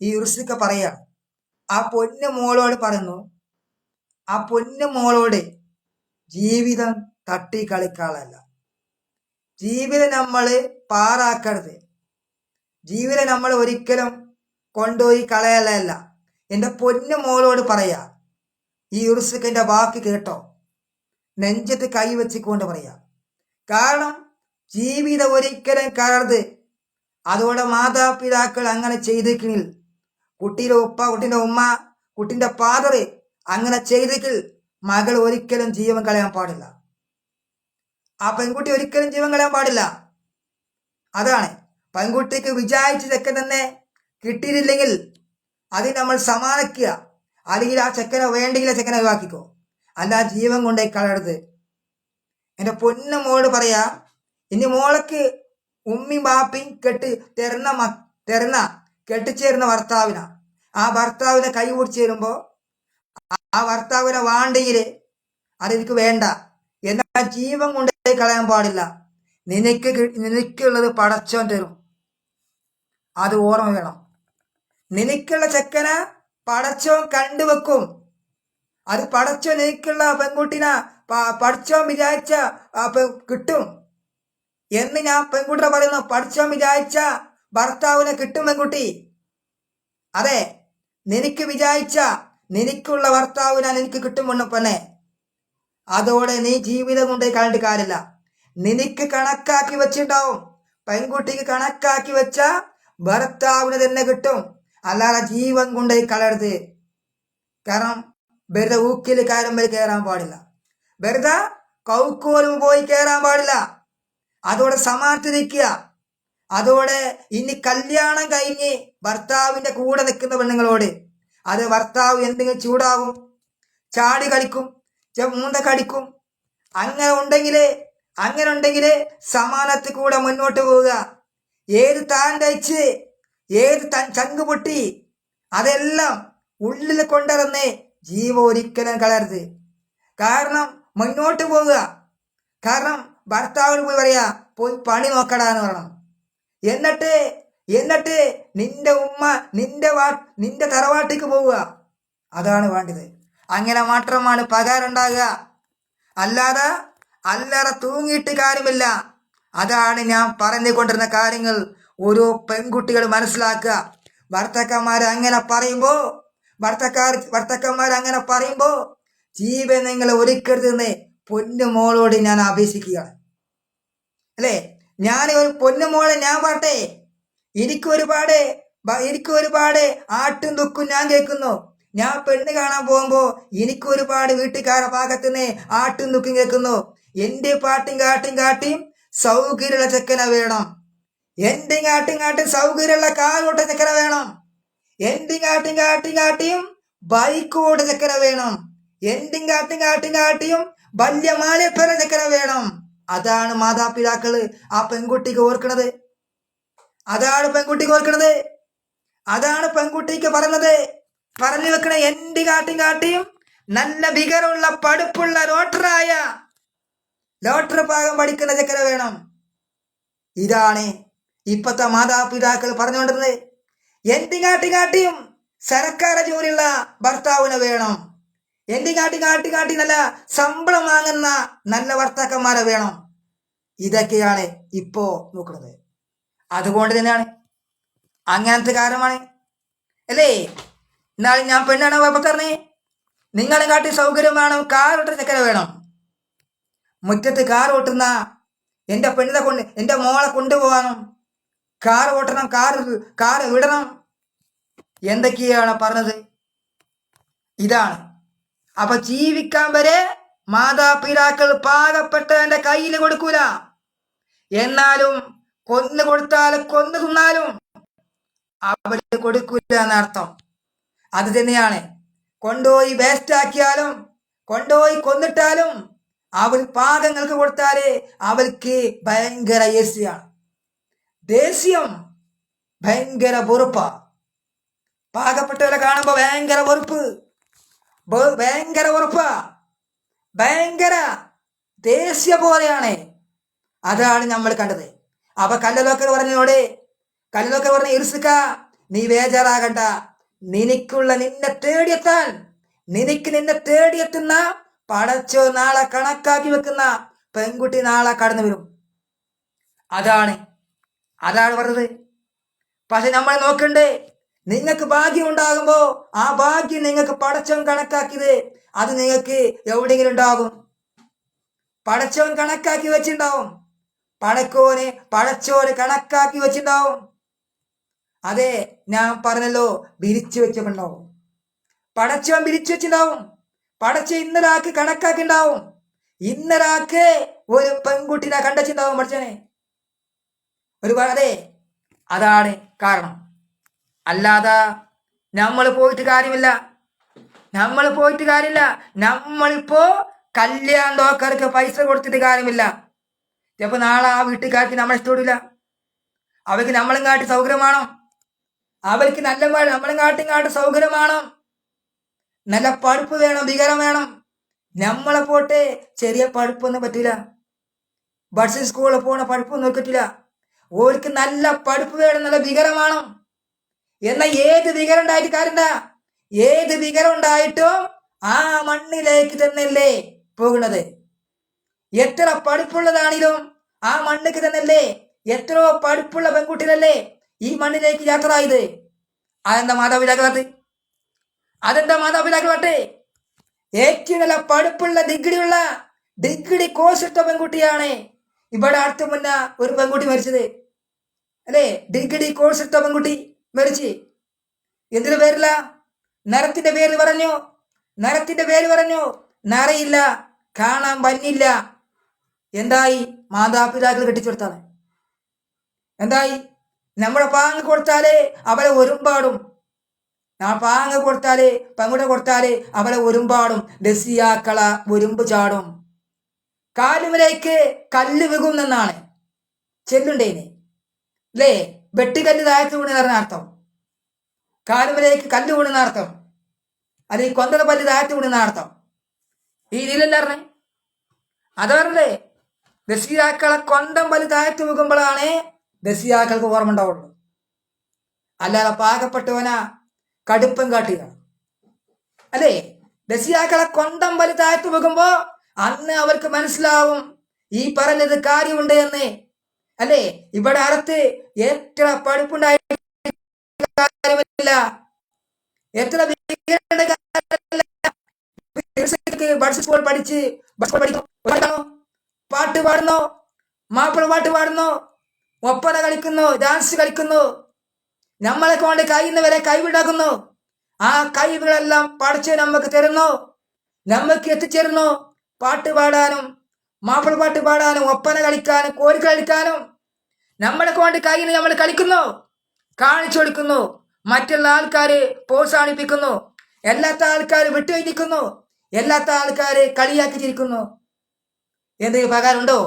ഈ ഉറുസിക്ക പറയാ. ആ പൊന്നു മോളോട് പറയുന്നു ആ പൊന്നു മോളോട് ജീവിതം തട്ടി കളിക്കാളല്ല. ജീവിതം നമ്മൾ പാറാക്കരുത്. ജീവിതം നമ്മൾ ഒരിക്കലും കൊണ്ടുപോയി കളയലല്ല. എന്റെ പൊന്നു മോളോട് പറയാ ഈ ഉറുസുക്കന്റെ വാക്ക് കേട്ടോ. നെഞ്ചത്ത് കൈ വെച്ചിക്കൊണ്ട് പറയാ. കാരണം ജീവിതം ഒരിക്കലും കയറരുത് അതോടെ മാതാപിതാക്കൾ അങ്ങനെ ചെയ്തിരിക്കണിൽ കുട്ടിയുടെ ഉപ്പ കുട്ടിന്റെ ഉമ്മ കുട്ടിന്റെ ഫാദർ അങ്ങനെ ചെയ്തെങ്കിൽ മകൾ ഒരിക്കലും ജീവൻ കളയാൻ പാടില്ല. ആ പെൺകുട്ടി ഒരിക്കലും ജീവൻ കളയാൻ പാടില്ല. അതാണ്. പെൺകുട്ടിക്ക് വിചാരിച്ച ചെക്കൻ തന്നെ കിട്ടിയിട്ടില്ലെങ്കിൽ അത് നമ്മൾ സമാനിക്കുക അല്ലെങ്കിൽ ആ ചെക്കനെ വേണ്ടെങ്കിൽ ചെക്കനെ ഒഴിവാക്കിക്കോ. അല്ല ജീവൻ കൊണ്ടേ കളയരുത്. എന്റെ പൊന്നു മോൾ പറയാ ഇനി മോളക്ക് ഉമ്മയും ബാപ്പയും കെട്ട് തരുന്ന തെരന്ന കെട്ടിച്ചേരുന്ന ഭർത്താവിനാ. ആ ഭർത്താവിനെ കൈ പിടിച്ച് തരുമ്പോൾ ആ ഭർത്താവിനെ വാണ്ടെങ്കിൽ അതെനിക്ക് വേണ്ട. എന്നാൽ ജീവൻ കൊണ്ടേ കളയാൻ പാടില്ല. നിനക്ക് നിനക്കുള്ളത് പടച്ചോൻ തരും. അത് ഓർമ്മ വേണം. നിനക്കുള്ള ചെക്കനെ പടച്ചോൻ കണ്ടുവെക്കും. അത് പടച്ചോൻ നിനക്കുള്ള പെൺകുട്ടിനെ പടച്ചോൻ വിചാരിച്ച കിട്ടും. എന്ന് ഞാൻ പെൺകുട്ടിയെ പറയുന്നു പഠിച്ചോ വിചാരിച്ച ഭർത്താവിനെ കിട്ടും പെൺകുട്ടി. അതെ നിനക്ക് വിചാരിച്ച നിനക്കുള്ള ഭർത്താവിനെ നിനക്ക് കിട്ടും പെണ്ണു അതോടെ നീ ജീവിതം കൊണ്ട് കണ്ടിട്ട് കാര്യമില്ല. നിനക്ക് കണക്കാക്കി വെച്ചിട്ടുണ്ടാവും പെൺകുട്ടിക്ക് കണക്കാക്കി വെച്ച ഭർത്താവിന് തന്നെ കിട്ടും. അല്ലാതെ ജീവൻ കൊണ്ട് കളരുത് കാരണം വെറുതെ ഊക്കിൽ കയറുമ്പോൾ കയറാൻ പാടില്ല. വെറുതെ കൗക്കോലും പോയി കയറാൻ പാടില്ല. അതോടെ സമാധിരിക്കുക അതോടെ ഇനി കല്യാണം കഴിഞ്ഞ് ഭർത്താവിന്റെ കൂടെ നിൽക്കുന്ന പെണ്ണുങ്ങളോട് അത് ഭർത്താവ് എന്തെങ്കിലും ചൂടാവും ചാടി കളിക്കും മൂന്ത കടിക്കും അങ്ങനെ ഉണ്ടെങ്കിൽ അങ്ങനെ ഉണ്ടെങ്കിൽ സമാനത്തിൽ കൂടെ മുന്നോട്ട് പോവുക. ഏത് താൻ കഴിച്ച് ഏത് തൻ ചങ്ക് പൊട്ടി അതെല്ലാം ഉള്ളിൽ കൊണ്ടിറന്ന് ജീവ ഒരിക്കലും കളരുത് കാരണം മുന്നോട്ട് പോവുക. കാരണം ഭർത്താവിന് പോയി പറയാ പോയി പണി നോക്കടാ എന്ന് പറയണം. എന്നിട്ട് എന്നിട്ട് നിന്റെ ഉമ്മ നിന്റെ വാ നിന്റെ തറവാട്ടിക്ക് പോവുക. അതാണ് വേണ്ടത്. അങ്ങനെ മാത്രമാണ് പകാരുണ്ടാകുക അല്ലാതെ അല്ലറ തൂങ്ങിയിട്ട് കാര്യമില്ല. അതാണ് ഞാൻ പറഞ്ഞുകൊണ്ടിരുന്ന കാര്യങ്ങൾ ഓരോ പെൺകുട്ടികൾ മനസ്സിലാക്കുക. ഭർത്തക്കന്മാർ അങ്ങനെ പറയുമ്പോൾ ഭർത്തക്കാർ ഭർത്തക്കന്മാർ അങ്ങനെ പറയുമ്പോൾ ജീവൻ നിങ്ങൾ ഒരുക്കരുതെന്ന് പൊന്നു മോളോട് ഞാൻ അപേക്ഷിക്കുകയാണ്. അല്ലേ? ഞാൻ ഒരു പൊന്നു മോളെ ഞാൻ പാട്ടെ എനിക്ക് ഒരുപാട് എനിക്ക് ഒരുപാട് ആട്ടും ദുഃഖും ഞാൻ കേൾക്കുന്നു. ഞാൻ പെണ്ണ് കാണാൻ പോകുമ്പോൾ എനിക്ക് ഒരുപാട് വീട്ടുകാരുടെ ഭാഗത്ത് നിന്ന് ആട്ടും ദുഃഖം കേൾക്കുന്നു. എന്റെ പാട്ടും കാട്ടും കാട്ടിയും സൗകര്യമുള്ള ചെക്കന വേണം. എന്റെ കാട്ടും കാട്ടും സൗകര്യമുള്ള കാറോട്ട ചെക്കന വേണം. എന്റെ കാട്ടും കാട്ടും കാട്ടിയും ബൈക്കോട്ട ചെക്കന വേണം. എന്റെ കാട്ടും കാട്ടും കാട്ടിയും വലിയ പെരഞ്ഞക്കര വേണം. അതാണ് മാതാപിതാക്കൾ ആ പെൺകുട്ടിക്ക് ഓർക്കണത്. അതാണ് പെൺകുട്ടിക്ക് ഓർക്കണത്. അതാണ് പെൺകുട്ടിക്ക് പറഞ്ഞത്. പറഞ്ഞു വെക്കണ എന്റെ കാട്ടും കാട്ടിയും നല്ല ഭികരമുള്ള പടുപ്പുള്ള ലോട്ടറായ ലോട്ടറി പാകം പഠിക്കുന്ന ചക്കര വേണം. ഇതാണ് ഇപ്പത്തെ മാതാപിതാക്കൾ പറഞ്ഞുകൊണ്ടിരുന്നത്. എന്തിങ്ങാട്ടി കാട്ടി കാട്ടിയും സർക്കാർ ജോലിയുള്ള ഭർത്താവിനെ വേണം. എന്തി കാട്ടി കാട്ടി കാട്ടി നല്ല ശമ്പളം വാങ്ങുന്ന നല്ല വർത്താക്കന്മാരെ വേണം. ഇതൊക്കെയാണ് ഇപ്പോ നോക്കുന്നത്. അതുകൊണ്ട് തന്നെയാണ്. അങ്ങനത്തെ കാരണമാണ് അല്ലേ? എന്നാലും ഞാൻ പെണ്ണാണ് പറഞ്ഞേ നിങ്ങളെ കാട്ടി സൗകര്യം വേണം കാർ ഓട്ടുന്ന ചക്കര വേണം? മുറ്റത്ത് കാർ ഓട്ടുന്ന എന്റെ പെണ്ണിനെ കൊണ്ട് എന്റെ മോളെ കൊണ്ടുപോകാനും കാർ ഓട്ടണം കാർ കാർ വിടണം. എന്തൊക്കെയാണ് പറഞ്ഞത്? ഇതാണ്. അപ്പൊ ജീവിക്കാൻ വരെ മാതാപിതാക്കൾ പാകപ്പെട്ടവന്റെ കയ്യിൽ കൊടുക്കൂല. എന്നാലും കൊന്നു കൊടുത്താൽ കൊന്നു തിന്നാലും അവർ കൊടുക്കൂല എന്നർത്ഥം. അത് തന്നെയാണ്. കൊണ്ടുപോയി വേസ്റ്റ് ആക്കിയാലും കൊണ്ടുപോയി കൊന്നിട്ടാലും അവൻ പാകങ്ങൾക്ക് കൊടുത്താൽ അവർക്ക് ഭയങ്കര ഏസിയാണ് ദേഷ്യം ഭയങ്കര വെറുപ്പാ. പാകപ്പെട്ടവരെ കാണുമ്പോ ഭയങ്കര വെറുപ്പ്. ഭയങ്കര ഉറപ്പാ. ഭയങ്കര ദേശീയ പോലെയാണ്. അതാണ് നമ്മൾ കണ്ടത്. അപ്പൊ കല്ലലോക്കർ പറഞ്ഞോടെ കല്ലലോക്കർ പറഞ്ഞ ഇർസുക്ക നീ വേജാറാകണ്ട നിനക്കുള്ള നിന്നെ തേടിയെത്താൻ നിനക്ക് നിന്നെ തേടിയെത്തുന്ന പടച്ചോ നാളെ കണക്കാക്കി വെക്കുന്ന പെൺകുട്ടി നാളെ കടന്നു വരും. അതാണ്. അതാണ് പറഞ്ഞത്. പക്ഷെ നമ്മൾ നോക്കണ്ടേ നിങ്ങൾക്ക് ഭാഗ്യം ഉണ്ടാകുമ്പോ ആ ഭാഗ്യം നിങ്ങൾക്ക് പടച്ചവൻ കണക്കാക്കിയത് അത് നിങ്ങൾക്ക് എവിടെയെങ്കിലും ഉണ്ടാകും? പടച്ചവൻ കണക്കാക്കി വെച്ചിണ്ടാവും പടക്കോനെ പടച്ചോന് കണക്കാക്കി വെച്ചിണ്ടാവും അതെ ഞാൻ പറഞ്ഞല്ലോ വിരിച്ചു വെച്ചിട്ടുണ്ടാവും പടച്ചവൻ വിരിച്ചു വെച്ചിണ്ടാവും പടച്ച ഇന്നൊരാൾക്ക് കണക്കാക്കിണ്ടാവും ഇന്നൊരാൾക്ക് ഒരു പെൺകുട്ടിനെ കണ്ടച്ചിണ്ടാവും പഠിച്ചനെ ഒരു അതെ അതാണ് കാരണം. അല്ലാതെ നമ്മൾ പോയിട്ട് കാര്യമില്ല. നമ്മൾ പോയിട്ട് കാര്യമില്ല. നമ്മളിപ്പോ കല്യാണ ഡോക്കർക്ക് പൈസ കൊടുത്തിട്ട് കാര്യമില്ല. ചിലപ്പോ നാളെ ആ വീട്ടുകാർക്ക് നമ്മളെ ഇഷ്ടപ്പെടില്ല. അവർക്ക് നമ്മളും കാട്ടി സൗകര്യമാണോ? അവർക്ക് നല്ല മഴ നമ്മളും കാട്ടി കാട്ടി സൗകര്യമാണോ? നല്ല പഴുപ്പ് വേണം വികരം വേണം. നമ്മളെ പോട്ടെ ചെറിയ പഴുപ്പൊന്നും പറ്റില്ല ബഡ്സ് സ്കൂളിൽ പോണ പഴുപ്പൊന്നും നോക്കിട്ടില്ല ഓർക്ക് നല്ല പഴുപ്പ് വേണം നല്ല വികരം വേണം. എന്നാൽ ഏത് വികരം ഉണ്ടായിട്ട് കാര്യണ്ട ഏത് വികരം ഉണ്ടായിട്ടും ആ മണ്ണിലേക്ക് തന്നെയല്ലേ പോകുന്നത്. എത്ര പഠിപ്പുള്ളതാണെങ്കിലും ആ മണ്ണിലേക്ക് തന്നെയല്ലേ എത്രയോ പഠിപ്പുള്ള പെൺകുട്ടികളല്ലേ ഈ മണ്ണിലേക്ക് യാത്ര ആയത് അതെന്താ മാതാപിതാക്കളാത്ത്? അതെന്താ മാതാപിതാക്കളാട്ടെ ഏറ്റവും നല്ല പടുപ്പുള്ള ഡിഗ്രിയുള്ള ഡിഗ്രി കോഴ്സ് ഇട്ട പെൺകുട്ടിയാണ് ഇവിടെ അടുത്ത മുന്ന ഒരു പെൺകുട്ടി മരിച്ചത്. അല്ലേ? ഡിഗ്രി കോഴ്സ് ഇട്ട പെൺകുട്ടി. മരിച്ച്. എന്തിന്റെ പേരില്ല? നരത്തിന്റെ പേര് പറഞ്ഞു? നരത്തിന്റെ പേര് പറഞ്ഞു? നരയില്ല കാണാൻ പന്നില്ല എന്തായി? മാതാപിതാക്കൾ കെട്ടിച്ചെടുത്താണ്. എന്തായി? നമ്മുടെ പാങ്ങ് കൊടുത്താലേ അവളെ ഒരുമ്പാടും. ആ പാങ്ങ് കൊടുത്താലേ പങ്കുട കൊടുത്താലേ അവളെ ഒരുമ്പാടും. ഡസിയാക്കള ഒരുമ്പ് ചാടും. കാലുമലേക്ക് കല്ല് വികുന്നെന്നാണ്. ചെല്ലുണ്ടേനെ. അല്ലേ വെട്ടുകല്ല് താഴ്ത്തു വീണെന്ന് പറഞ്ഞ അർത്ഥം. കാലുമലേക്ക് കല്ല് വീണെന്ന അർത്ഥം. അല്ലെങ്കിൽ കൊന്തള പല്ല് താഴ്ത്തു വീണെന്ന അർത്ഥം. ഈ രീതിയിലല്ല പറഞ്ഞേ? അത് പറഞ്ഞേ ദശിയാക്കളെ കൊണ്ടം പല്ല് താഴ്ത്തു വീക്കുമ്പോഴാണ് ദശിയാക്കൾക്ക് ഓർമ്മ ഉണ്ടാവുള്ളൂ. അല്ലാതെ പാകപ്പെട്ടവനാ കടുപ്പം കാട്ടുക. അല്ലേ? ദശിയാക്കളെ കൊണ്ടം പല്ല് താഴ്ത്തു വീക്കുമ്പോ അന്ന് അവർക്ക് മനസ്സിലാവും ഈ പറഞ്ഞത് കാര്യമുണ്ട് എന്ന്. അല്ലേ? ഇവിടെ അകത്ത് എത്ര പഠിപ്പുണ്ടായില്ല എത്ര സ്കൂൾ പഠിച്ച് പാട്ട് പാടുന്നു. മാപ്പിള പാട്ട് പാടുന്നു. ഒപ്പന കളിക്കുന്നു. ഡാൻസ് കളിക്കുന്നു. നമ്മളെ കൊണ്ട് കഴിയുന്നവരെ കൈവിടാക്കുന്നു ആ കഴിവുകളെല്ലാം പഠിച്ച് നമുക്ക് തരുന്നു. നമുക്ക് എത്തിച്ചേരുന്നു. പാട്ട് പാടാനും മാപ്പിള പാട്ട് പാടാനും ഒപ്പന കളിക്കാനും കോരി കളിക്കാനും. നമ്മളെ കൊണ്ട് കയ്യിൽ നമ്മൾ കളിക്കുന്നു കാണിച്ചു കൊടുക്കുന്നു മറ്റുള്ള ആൾക്കാരെ പ്രോത്സാഹിപ്പിക്കുന്നു എല്ലാത്ത ആൾക്കാർ വിട്ടുവയ്ക്കുന്നു എല്ലാത്ത ആൾക്കാര് കളിയാക്കി ചിരിക്കുന്നു എന്തെങ്കിലും പകാരുണ്ടോ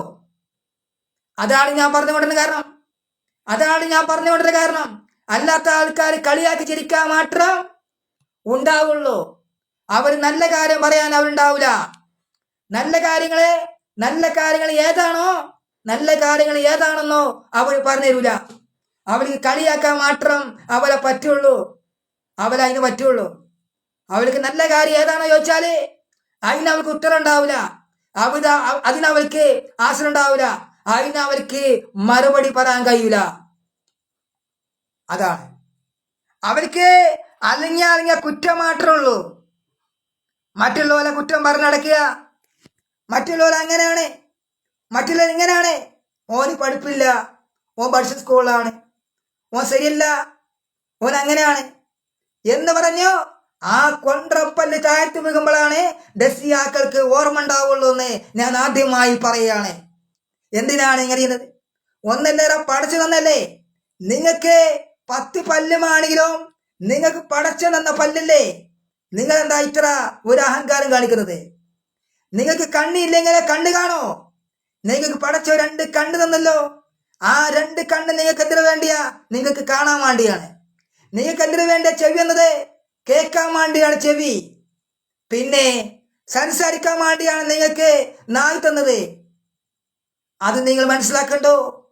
അതാണ് ഞാൻ പറഞ്ഞുകൊണ്ടിരുന്ന കാരണം. അതാണ് ഞാൻ പറഞ്ഞുകൊണ്ടിരുന്ന കാരണം. അല്ലാത്ത ആൾക്കാർ കളിയാക്കി ചിരിക്കാൻ മാത്രം ഉണ്ടാവുള്ളൂ. അവർ നല്ല കാര്യം പറയാൻ അവരുണ്ടാവില്ല നല്ല കാര്യങ്ങളെ നല്ല കാര്യങ്ങൾ ഏതാണോ നല്ല കാര്യങ്ങൾ ഏതാണെന്നോ അവർ പറഞ്ഞു തരൂല അവർക്ക് കളിയാക്കാൻ മാത്രം അവളെ പറ്റുള്ളൂ. അവരെ അതിന് പറ്റുള്ളൂ. അവൾക്ക് നല്ല കാര്യം ഏതാണോ ചോദിച്ചാൽ അതിന് അവൾക്ക് ഉത്തരം ഉണ്ടാവില്ല അവർ അതിനവൾക്ക് ആശ്രയം ഉണ്ടാവില്ല അതിന് അവർക്ക് മറുപടി പറയാൻ കഴിയൂല. അതാണ്. അവർക്ക് അലങ്ങിയ അലങ്ങിയ കുറ്റം മാത്രമേ ഉള്ളൂ. മറ്റുള്ളവരെ കുറ്റം പറഞ്ഞടക്കുക. മറ്റുള്ളവരെ അങ്ങനെയാണ്. മറ്റുള്ളവർ ഇങ്ങനെയാണ് ഓന് പഠിപ്പില്ല. ഓൻ പഠിച്ച സ്കൂളിലാണ്. ഓൻ ശരിയല്ല. ഓൻ അങ്ങനെയാണ്. എന്ന് പറഞ്ഞു? ആ കൊണ്ടപ്പല്ല് താഴ്ത്തി വീകുമ്പോഴാണ് ഡസിയാക്കൾക്ക് ഓർമ്മ ഉണ്ടാവുള്ളൂ എന്ന് ഞാൻ ആദ്യമായി പറയുകയാണ്. എന്തിനാണ് ഇങ്ങനെ ചെയ്യുന്നത്? ഒന്നല്ലേറെ പഠിച്ചു തന്നല്ലേ? നിങ്ങൾക്ക് പത്ത് പല്ലുമാണെങ്കിലും നിങ്ങൾക്ക് പടച്ചു തന്ന പല്ലല്ലേ? നിങ്ങൾ എന്താ ഇത്ര ഒരു അഹങ്കാരം കാണിക്കുന്നത്? നിങ്ങൾക്ക് കണ്ണില്ലെങ്കിൽ കണ്ണ് കാണോ? നിങ്ങൾക്ക് പടച്ചോ രണ്ട് കണ്ണ് തന്നല്ലോ. ആ രണ്ട് കണ്ണ് നിങ്ങൾക്ക് എന്തിനു വേണ്ടിയാ? നിങ്ങൾക്ക് കാണാൻ വേണ്ടിയാണ്. നിങ്ങൾക്ക് എന്തിനു വേണ്ട ചെവി എന്നത്? കേൾക്കാൻ വേണ്ടിയാണ് ചെവി. പിന്നെ സംസാരിക്കാൻ വേണ്ടിയാണ് നിങ്ങൾക്ക് നായി തന്നത്. അത് നിങ്ങൾ മനസ്സിലാക്കണ്ടോ?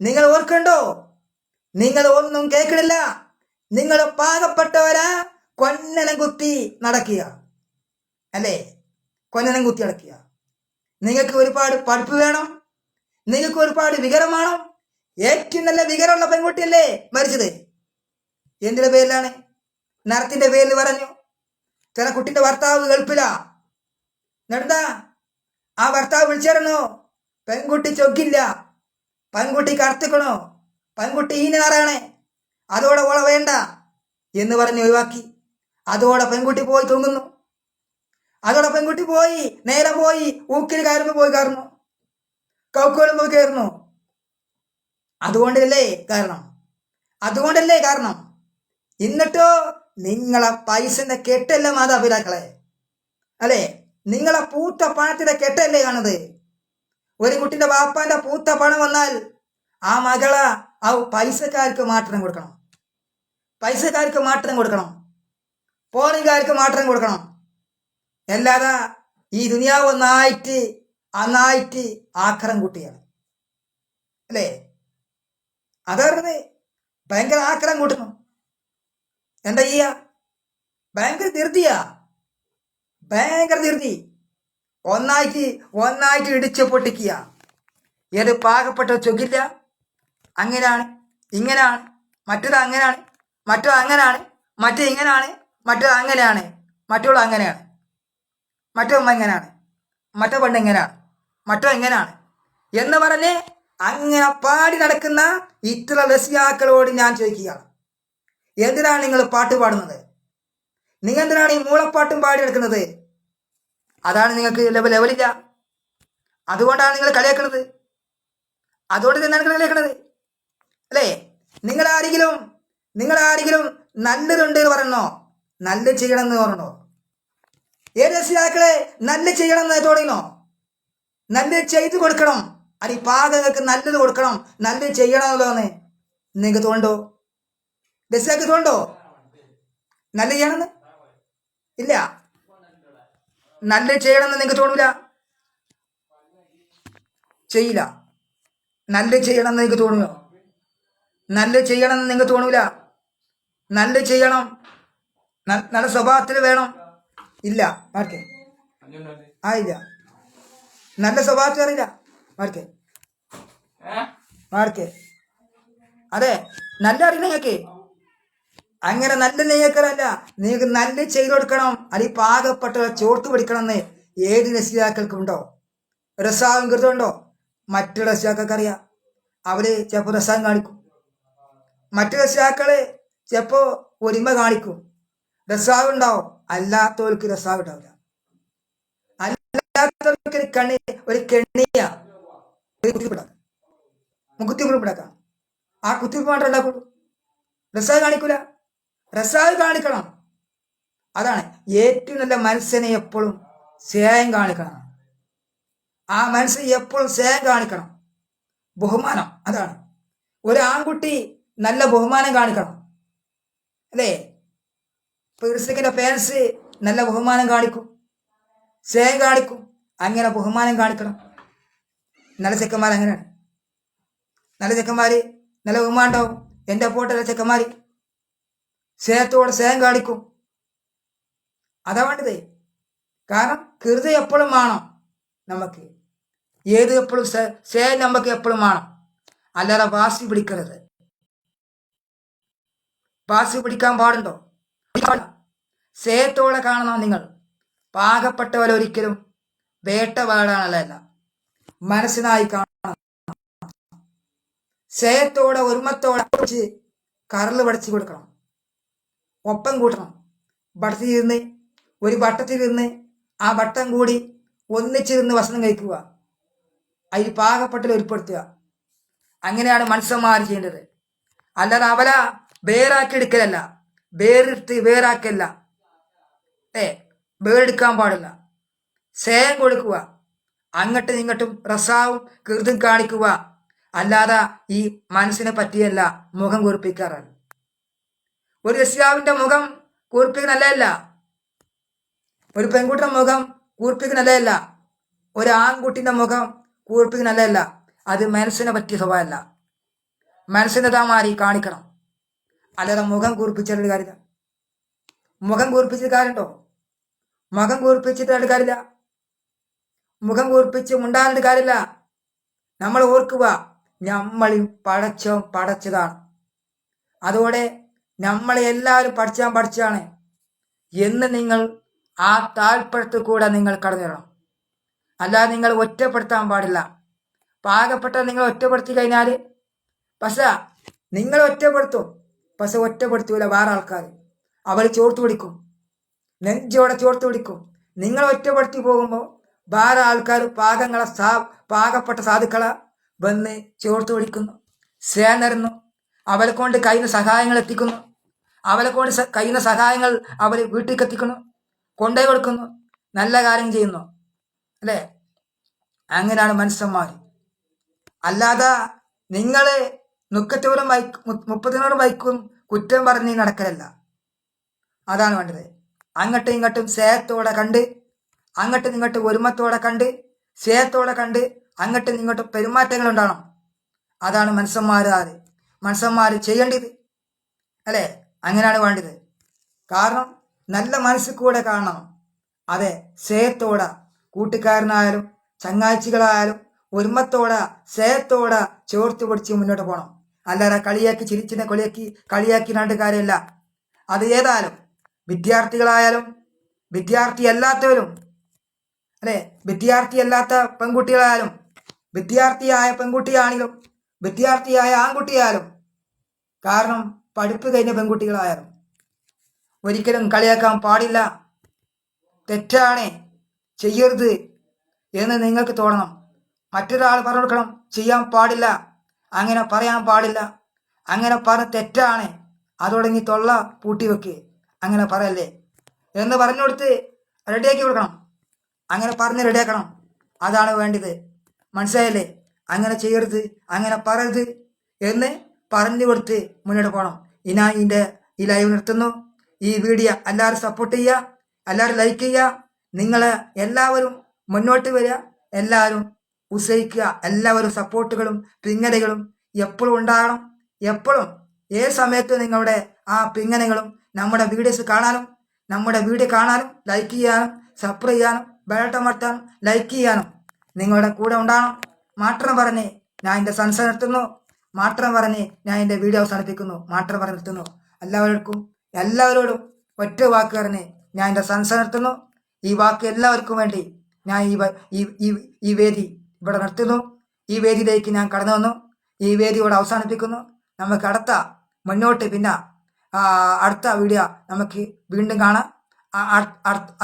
നിങ്ങൾ ഓർക്കണ്ടോ? നിങ്ങൾ ഒന്നും കേൾക്കണില്ല. നിങ്ങൾ പാകപ്പെട്ടവരാ കൊന്നനം കുത്തി നടക്കുക. അല്ലേ? കൊന്നനം കുത്തി നടക്കുക. നിങ്ങൾക്ക് ഒരുപാട് പഠിപ്പ് വേണം. നിങ്ങൾക്ക് ഒരുപാട് വികരം വേണം. ഏറ്റവും നല്ല വികരമുള്ള പെൺകുട്ടിയല്ലേ മരിച്ചത്? എന്തിന്റെ പേരിലാണ്? നരത്തിന്റെ പേരിൽ പറഞ്ഞു. ചില കുട്ടിന്റെ ഭർത്താവ് കേൾപ്പില്ല എന്നിട്ടെന്താ? ആ ഭർത്താവ് വിളിച്ചിരുന്നു പെൺകുട്ടി ചൊക്കില്ല. പെൺകുട്ടി കറുത്തിക്കണോ? പെൺകുട്ടി ഈനാറാണ് അതോടെ ഓള വേണ്ട എന്ന് പറഞ്ഞ് ഒഴിവാക്കി. അതോടെ പെൺകുട്ടി പോയി തൂങ്ങുന്നു. അതോടെ പെൺകുട്ടി പോയി നേരെ പോയി ഊക്കിൽ കയറുന്നു പോയി കയറുന്നു. കൗക്കോലും പോയി കയറുന്നു. അതുകൊണ്ടല്ലേ കാരണം? അതുകൊണ്ടല്ലേ കാരണം? എന്നിട്ടോ നിങ്ങളെ പൈസന്റെ കെട്ടല്ല മാതാപിതാക്കളെ? അല്ലേ? നിങ്ങളെ പൂത്ത പണത്തിന്റെ കെട്ടല്ലേ കാണുന്നത്? ഒരു കുട്ടിന്റെ വാപ്പാന്റെ പൂത്ത പണം വന്നാൽ ആ മകള ആ പൈസക്കാർക്ക് മാറ്റം കൊടുക്കണം. പൈസക്കാർക്ക് മാറ്റം കൊടുക്കണം. പോറിക്കാർക്ക് മാറ്റം കൊടുക്കണം. അല്ലാതെ ഈ ദുനിയാവ് ഒന്നായിട്ട് അന്നായിട്ട് ആക്രം കൂട്ടിയാണ്. അല്ലേ? അതറിഞ്ഞത് ഭയങ്കര ആക്രം കൂട്ടുന്നു എന്താ ചെയ്യ? ഭയങ്കര ധൃതിയാ. ഭയങ്കര ധൃതി. ഒന്നായിട്ട് ഒന്നായിട്ട് ഇടിച്ചു പൊട്ടിക്കുക. ഏത് പാകപ്പെട്ട ചൊക്കില്ല അങ്ങനെയാണ്. ഇങ്ങനെയാണ്. മറ്റത് അങ്ങനെയാണ്. മറ്റോ അങ്ങനെയാണ്. മറ്റേ ഇങ്ങനെയാണ്. മറ്റോ അങ്ങനെയാണ്. മറ്റുള്ള അങ്ങനെയാണ്. മറ്റോ എങ്ങനെയാണ് മറ്റോ പെണ്ണ് എങ്ങനെയാണ് മറ്റോ എങ്ങനെയാണ് എന്ന് പറഞ്ഞ് അങ്ങനെ പാടി നടക്കുന്ന ഇത്ര രസിയാക്കളോട് ഞാൻ ചോദിക്കുകയാണ് എന്തിനാണ് നിങ്ങൾ പാട്ട് പാടുന്നത്? നിങ്ങൾ എന്തിനാണ് ഈ മൂളപ്പാട്ടും പാടി നടക്കുന്നത്? അതാണ് നിങ്ങൾക്ക് ലെവൽ ലെവലില്ല അതുകൊണ്ടാണ് നിങ്ങൾ കളിയാക്കുന്നത്. അതുകൊണ്ട് തന്നെയാണ് നിങ്ങൾ കളിയാക്കുന്നത്. അല്ലേ? നിങ്ങൾ ആരെങ്കിലും നിങ്ങൾ ആരെങ്കിലും നല്ലതുണ്ട് എന്ന് പറയണോ നല്ലത് ചെയ്യണം എന്ന് പറഞ്ഞോ? ഏത് രക്ഷിതാക്കളെ നല്ല ചെയ്യണം എന്ന് തോന്നിനോ നല്ല ചെയ്തു കൊടുക്കണം. അത് പാകങ്ങൾക്ക് നല്ലത് കൊടുക്കണം. നല്ലത് ചെയ്യണം എന്നുള്ളതാണ്. നിങ്ങൾക്ക് തോണ്ടോ രക്ഷിതാക്ക് തോണ്ടോ നല്ല ചെയ്യണമെന്ന് ഇല്ല. നല്ല ചെയ്യണമെന്ന് നിങ്ങൾക്ക് തോന്നൂല? ചെയ്യില്ല. നല്ല ചെയ്യണമെന്ന് നിങ്ങൾക്ക് തോന്നുമോ നല്ല ചെയ്യണമെന്ന് നിങ്ങൾക്ക് തോന്നൂല? നല്ല ചെയ്യണം. നല്ല സ്വഭാവത്തിൽ വേണം. ഇല്ല മാർക്കേ. ആ ഇല്ല. നല്ല സ്വഭാവത്തിൽ അറിയില്ല മാർക്കെ. മാർക്കേ. അതെ നല്ല അറിയില്ല ഞങ്ങൾക്ക് അങ്ങനെ നല്ല നെയ്യക്കലല്ല നിങ്ങൾക്ക് നല്ല ചെയ്തു കൊടുക്കണം. അല്ലെങ്കിൽ പാകപ്പെട്ട ചോർത്ത് പിടിക്കണം എന്ന് ഏത് രസിതാക്കൾക്കും ഉണ്ടോ? രസാവും കൃതമുണ്ടോ മറ്റു രസിതാക്കൾക്ക് അറിയാം. അവർ ചിലപ്പോൾ രസം കാണിക്കും. മറ്റു രസിതാക്കൾ ചിലപ്പോ ഒരുമ കാണിക്കും. രസാവ് ഉണ്ടാവും അല്ലാത്തവർക്ക് രസാവ് ഉണ്ടാവില്ല. അല്ലാത്തവർക്ക് ഒരു കണി ഒരു കെണിയ ഒരു കുത്തിപ്പിടാം മുക്കുത്തിപ്പിടാക്കാം ആ കുത്തിപ്പ് മാത്രം ഉണ്ടാക്കുള്ളൂ. രസാവ് കാണിക്കൂല. രസാവ് കാണിക്കണം. അതാണ് ഏറ്റവും നല്ല മനസ്സിനെ എപ്പോഴും സ്നേഹം കാണിക്കണം. ആ മനസ്സിന് എപ്പോഴും സ്നേഹം കാണിക്കണം. ബഹുമാനം അതാണ്. ഒരു ആൺകുട്ടി നല്ല ബഹുമാനം കാണിക്കണം. അല്ലേ? പേഴ്സിക്കിന്റെ ഫാൻസ് നല്ല ബഹുമാനം കാണിക്കും. സ്നേഹം കാണിക്കും. അങ്ങനെ ബഹുമാനം കാണിക്കണം. നല്ല ചെക്കന്മാർ അങ്ങനെയാണ്. നല്ല ചെക്കന്മാര് നല്ല ബഹുമാനം ഉണ്ടാവും. എന്റെ പോട്ടുള്ള ചെക്കന്മാര് സ്നേഹത്തോടെ സ്നേഹം കാണിക്കും. അതാ വേണ്ടത്. കാരണം കൃതി എപ്പോഴും വേണം നമുക്ക്. ഏത് എപ്പോഴും സ്നേഹം നമുക്ക് എപ്പോഴും വേണം. അല്ലാതെ വാസി പിടിക്കരുത്. വാസി പിടിക്കാൻ പാടുണ്ടോ? സ്നേഹത്തോടെ കാണണം നിങ്ങൾ. പാകപ്പെട്ടവരൊരിക്കലും വേട്ടവാടാനല്ല മനസ്സിനായി കാണണം. സ്നേഹത്തോടെ ഒരുമത്തോടെ വെച്ച് കറൽ പടച്ചു കൊടുക്കണം. ഒപ്പം കൂട്ടണം. ഭട്ടത്തിലിരുന്ന് ഒരു വട്ടത്തിരുന്ന് ആ വട്ടം കൂടി ഒന്നിച്ചിരുന്ന് ഭക്ഷണം കഴിക്കുക. അതിൽ പാകപ്പെട്ടിൽ ഉൾപ്പെടുത്തുക അങ്ങനെയാണ് മനുഷ്യന്മാർ ചെയ്യേണ്ടത്. അല്ലാതെ അവല വേറാക്കി എടുക്കലല്ല. വേറിട്ട് വേറാക്കല്ല. ഏ വേറെടുക്കാൻ പാടില്ല. സേം കൊടുക്കുക. അങ്ങോട്ടും ഇങ്ങോട്ടും റസാവും കീർത്തും കാണിക്കുക. അല്ലാതെ ഈ മനസ്സിനെ പറ്റിയല്ല മുഖം കുറിപ്പിക്കാറാണ്. ഒരു ഇസ്ലാമിന്റെ മുഖം കൂർപ്പിക്ക് നല്ലതല്ല ഒരു പെൺകുട്ടിയുടെ മുഖം കൂർപ്പിക്ക് നല്ലതല്ല ഒരു ആൺകുട്ടിന്റെ മുഖം കൂർപ്പിക്ക് നല്ലതല്ല അത് മനസ്സിനെ പറ്റിയ സ്വഭാവമല്ല. മനസ്സിനെ താ മാറി കാണിക്കണം. അല്ലാതെ മുഖം കൂർപ്പിച്ചിട്ട് കാര്യമില്ല. മുഖം കൂർപ്പിച്ചിട്ട് കാര്യമുണ്ടോ? മുഖം കൂർപ്പിച്ചിട്ട് കാര്യമില്ല. മുഖം കൂർപ്പിച്ച് മുണ്ടാനിട്ട് കാര്യമില്ല. നമ്മൾ ഓർക്കുക നമ്മളും പടച്ചോ പടച്ചതാണ്. അതോടെ നമ്മളെ എല്ലാവരും പഠിച്ചാൻ പഠിച്ചാണ്. എന്ന് നിങ്ങൾ ആ താൽപ്പര്യത്തിൽ കൂടെ നിങ്ങൾ കടന്നിടണം അല്ലാതെ നിങ്ങൾ ഒറ്റപ്പെടുത്താൻ പാടില്ല. പാകപ്പെട്ട നിങ്ങൾ ഒറ്റപ്പെടുത്തി കഴിഞ്ഞാൽ പക്ഷേ നിങ്ങൾ ഒറ്റപ്പെടുത്തും. പക്ഷെ ഒറ്റപ്പെടുത്തൂല വേറെ ആൾക്കാർ അവൾ ചോർത്ത് പിടിക്കും. നെഞ്ചോടെ ചോർത്ത് പിടിക്കും. നിങ്ങൾ ഒറ്റപ്പെടുത്തി പോകുമ്പോൾ വേറെ ആൾക്കാർ പാകങ്ങളെ സാ പാകപ്പെട്ട സാധുക്കളെ വന്ന് ചോർത്ത് പിടിക്കുന്നു. സ്നേഹരുന്നു അവരെ കൊണ്ട് കഴിയുന്ന സഹായങ്ങൾ എത്തിക്കുന്നു. അവരെ കൊണ്ട് കഴിയുന്ന സഹായങ്ങൾ അവർ വീട്ടിലേക്ക് എത്തിക്കുന്നു. കൊണ്ടുപോയി കൊടുക്കുന്നു. നല്ല കാര്യം ചെയ്യുന്നു. അല്ലേ? അങ്ങനെയാണ് മനുഷ്യന്മാർ അല്ലാതെ നിങ്ങൾ മുക്കറ്റോറും ബൈക്ക് മുപ്പതിനോറും വൈക്കും കുറ്റം പറഞ്ഞ് നടക്കലല്ല. അതാണ് വേണ്ടത്. അങ്ങോട്ടും ഇങ്ങോട്ടും സ്നേഹത്തോടെ കണ്ട് അങ്ങോട്ടും ഇങ്ങോട്ടും ഒരുമത്തോടെ കണ്ട് സ്നേഹത്തോടെ കണ്ട് അങ്ങോട്ടും ഇങ്ങോട്ടും പെരുമാറ്റങ്ങൾ ഉണ്ടാകണം അതാണ് മനുഷ്യന്മാർ ആര് മനുഷ്യന്മാർ ചെയ്യേണ്ടത്. അല്ലേ? അങ്ങനെയാണ് വേണ്ടത്. കാരണം നല്ല മനസ്സിൽ കൂടെ കാണണം. അതെ സ്നേഹത്തോടെ കൂട്ടുകാരനായാലും ചങ്ങാഴ്ചകളായാലും ഒരുമത്തോടെ സ്നേഹത്തോടെ ചോർത്ത് പിടിച്ച് മുന്നോട്ട് പോകണം അല്ലാതെ കളിയാക്കി ചിരിച്ചിനെ കളിയാക്കി കളിയാക്കി രണ്ട് കാര്യമല്ല. അത് ഏതായാലും വിദ്യാർത്ഥികളായാലും വിദ്യാർത്ഥി അല്ലാത്തവരും അല്ലെ? വിദ്യാർത്ഥി അല്ലാത്ത പെൺകുട്ടികളായാലും വിദ്യാർത്ഥിയായ പെൺകുട്ടിയാണെങ്കിലും വിദ്യാർത്ഥിയായ ആൺകുട്ടിയായാലും കാരണം പഠിപ്പ് കഴിഞ്ഞ പെൺകുട്ടികളായാലും ഒരിക്കലും കളിയാക്കാൻ പാടില്ല. തെറ്റാണ് ചെയ്യരുത് എന്ന് നിങ്ങൾക്ക് തോന്നണം. മറ്റൊരാൾ പറഞ്ഞു കൊടുക്കണം ചെയ്യാൻ പാടില്ല. അങ്ങനെ പറയാൻ പാടില്ല. അങ്ങനെ പറഞ്ഞ തെറ്റാണ്. അതോടെ നീ തൊള്ള പൂട്ടി വെക്ക്. അങ്ങനെ പറയല്ലേ? എന്ന് പറഞ്ഞു കൊടുത്ത് റെഡിയാക്കി കൊടുക്കണം. അങ്ങനെ പറഞ്ഞ് റെഡിയാക്കണം. അതാണ് വേണ്ടത്. മനസ്സിലായല്ലേ? അങ്ങനെ ചെയ്യരുത് അങ്ങനെ പറയരുത് എന്ന് പറഞ്ഞു കൊടുത്ത് മുന്നോട്ട് പോകണം. ഇനി ഇതിന്റെ ഈ ലൈവ് നിർത്തുന്നു. ഈ വീഡിയോ എല്ലാവരും സപ്പോർട്ട് ചെയ്യുക എല്ലാവരും ലൈക്ക് ചെയ്യുക. നിങ്ങൾ എല്ലാവരും മുന്നോട്ട് വരിക. എല്ലാവരും ഉത്സഹിക്കുക എല്ലാവരും സപ്പോർട്ടുകളും പിങ്ങലുകളും എപ്പോഴും ഉണ്ടാകണം. എപ്പോഴും ഏത് സമയത്ത് നിങ്ങളുടെ ആ പിങ്ങനകളും നമ്മുടെ വീഡിയോസ് കാണാനും നമ്മുടെ വീഡിയോ കാണാനും ലൈക്ക് ചെയ്യാനും സബ്സ്ക്രൈബ് ചെയ്യാനും ബെൽട്ടമർത്താനും ലൈക്ക് ചെയ്യാനും നിങ്ങളുടെ കൂടെ ഉണ്ടാകണം. മാത്രം പറഞ്ഞ് ഞാൻ എന്റെ സംസാരം നിർത്തുന്നു. മാത്രം പറഞ്ഞ് ഞാൻ എന്റെ വീഡിയോ അവസാനിപ്പിക്കുന്നു. മാത്രം പറഞ്ഞ് നിർത്തുന്നു. എല്ലാവർക്കും എല്ലാവരോടും ഒറ്റ വാക്ക് പറഞ്ഞ് ഞാൻ എന്റെ സംസാരം നിർത്തുന്നു. ഈ വാക്ക് എല്ലാവർക്കും വേണ്ടി ഞാൻ ഈ ഈ- ഈ വേദി ഇവിടെ നിർത്തുന്നു. ഈ വേദിയിലേക്ക് ഞാൻ കടന്നു വന്നു. ഈ വേദി ഇവിടെ അവസാനിപ്പിക്കുന്നു. നമുക്ക് അടുത്ത മുന്നോട്ട് പിന്നെ അടുത്ത വീഡിയോ നമുക്ക് വീണ്ടും കാണാം.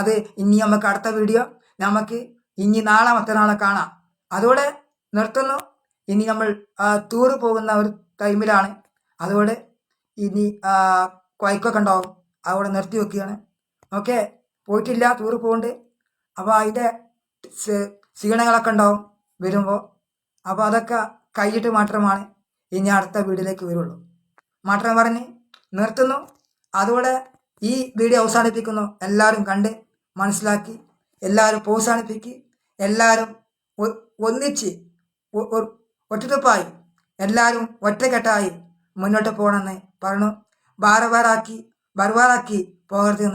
അത് ഇനി നമുക്ക് അടുത്ത വീഡിയോ നമുക്ക് ഇനി നാളെ മറ്റന്നാളെ കാണാം. അതോടെ നിർത്തുന്നു. ഇനി നമ്മൾ ടൂറ് പോകുന്ന ഒരു ടൈമിലാണ് അതോടെ ഇനി ആ, കൊയ്ക്കൊക്കെ ഉണ്ടാവും. അതോടെ നിർത്തി വെക്കുകയാണ്. ഓക്കെ പോയിട്ടില്ല ടൂറ് പോകുന്നുണ്ട് അപ്പോൾ അതിന്റെ ക്ഷീണങ്ങളൊക്കെ ഉണ്ടാവും. വരുമ്പോൾ അപ്പോൾ അതൊക്കെ കഴിഞ്ഞിട്ട് മാത്രമാണ് ഇനി അടുത്ത വീഡിയോയിലേക്ക് വരുള്ളൂ. മാത്രം പറഞ്ഞ് നിർത്തുന്നു. അതോടെ ഈ വീഡിയോ അവസാനിപ്പിക്കുന്നു. എല്ലാവരും കണ്ട് മനസ്സിലാക്കി എല്ലാവരും പ്രോത്സാഹിപ്പിക്ക് എല്ലാവരും ഒന്നിച്ച് ഒ- ഒ- ഒറ്റത്തുപ്പായി എല്ലാവരും ഒറ്റക്കെട്ടായി മുന്നോട്ട് പോകണമെന്ന് പറഞ്ഞു. ബാറബാറാക്കി ബർവാറാക്കി പോകരുത്